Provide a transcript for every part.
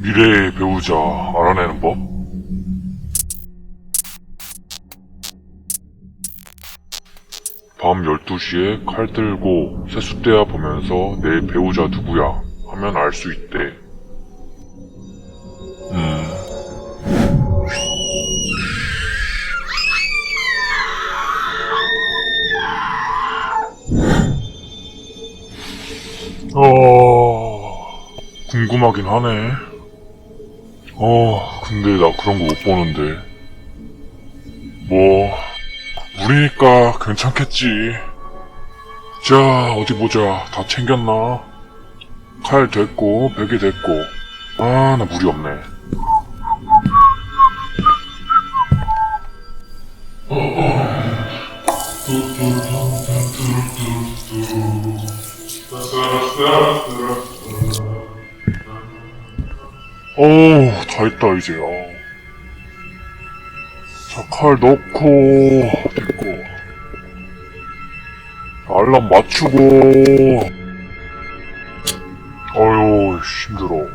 미래의 배우자 알아내는 법? 밤 12시에 칼 들고 세숫대야 보면서 내 배우자 누구야 하면 알 수 있대. 음. 어, 궁금하긴 하네. 어, 근데 나 그런 거 못 보는데. 뭐, 물이니까 괜찮겠지. 자, 어디 보자. 다 챙겼나? 칼 됐고, 베개 됐고. 아, 나 물이 없네. 어우, 다 했다, 이제. 어. 자, 칼 넣고, 됐고. 알람 맞추고. 어휴, 씨, 힘들어. 어이구.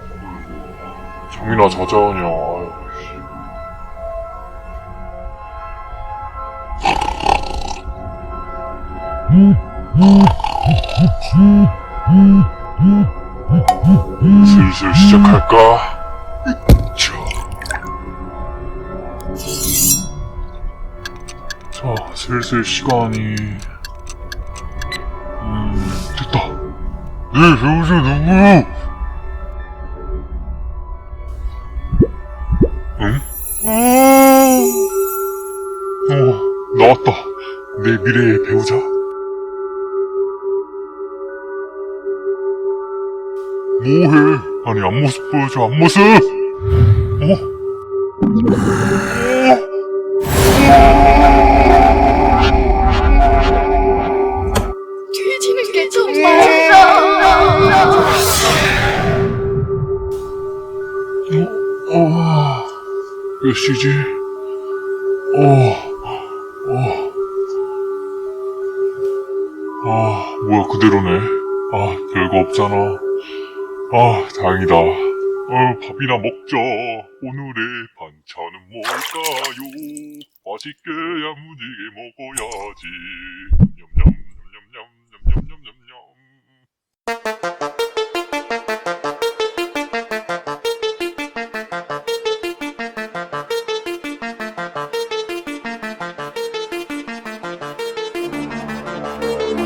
잠이나 자자, 그냥. 아유, 씨. 슬슬 시작할까? 자. 자, 슬슬 시간이. 음, 됐다. 네, 배우자 누구? 응? 어, 나왔다. 내 미래의 배우자. 뭐해? 아니 앞모습 보여줘 앞모습! 어? 뒤지는 게 정말 어? 몇 시지? 어, 어. 아, 뭐야, 그대로네. 아, 별거 없잖아. 아, 다행이다. 어, 밥이나 먹자. 오늘의 반찬은 뭘까요? 맛있게 야무지게 먹어야지.